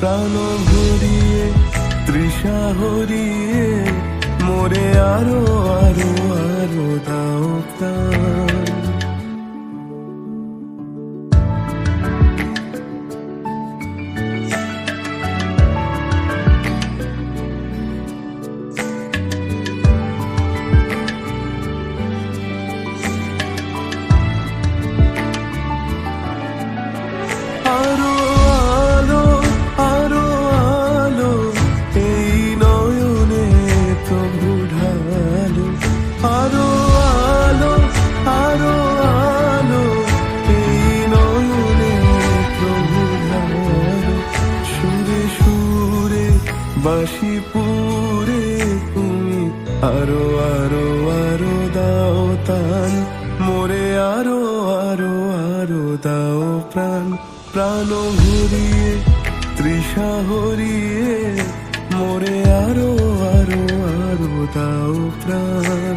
প্রাণ ভরিয়ে তৃষা হরিয়ে মোরে আরও আরও আরও দাও প্রাণ। বাসি পুরে তুমি আরও আরও আরও দাও তান মোরে আরও আরও আরও দাও প্রাণ। প্রাণ হরিয়ে তৃষা হরিয়ে মোরে আরও আরও আরও দাও প্রাণ।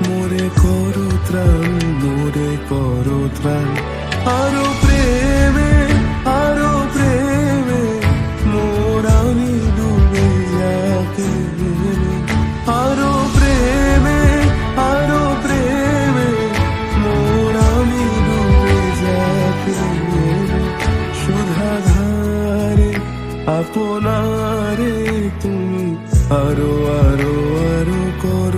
মোরে করো ত্রাণ মোরে করো ত্রাণ আরও প্রেমে আরও প্রেমে মোর আমি ডুবে যাকে আরও প্রেমে আরও প্রেমে মোর আমি ডুবে যাকে সুধাধারে আপনারে তুমি আরও আরও আরও করো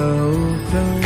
আরও দাও প্রাণ